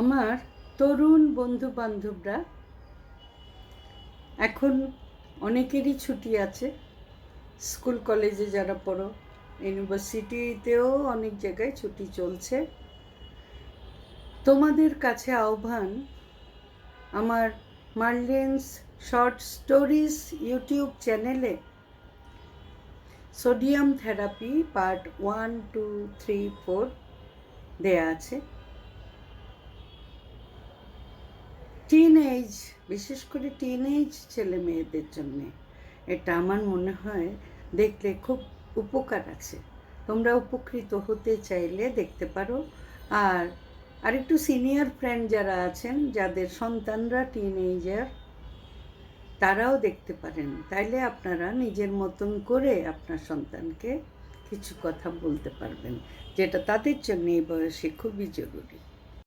আমার তরুণ বন্ধু বান্ধবরা এখন অনেকেরই ছুটি আছে। স্কুল, কলেজে যারা পড়ো, ইউনিভার্সিটিতেও অনেক জায়গায় ছুটি চলছে। তোমাদের কাছে আহ্বান, আমার মার্লেন্স শর্ট স্টোরিজ ইউটিউব চ্যানেলে sodium therapy part one, two, three, four দেয়া আছে। টিন এজ বিশেষ করে টিন এজ ছেলে মেয়েদের জন্যে, এটা আমার মনে হয় দেখলে খুব উপকার আছে। তোমরা উপকৃত হতে চাইলে দেখতে পারো। আর আরেকটু সিনিয়র ফ্রেন্ড যারা আছেন, যাদের সন্তানরা টিন এজার তারাও দেখতে পারেন। তাইলে আপনারা নিজের মতন করে আপনার সন্তানকে কিছু কথা বলতে পারবেন, যেটা তাদের জন্য এই বয়সে খুবই জরুরি।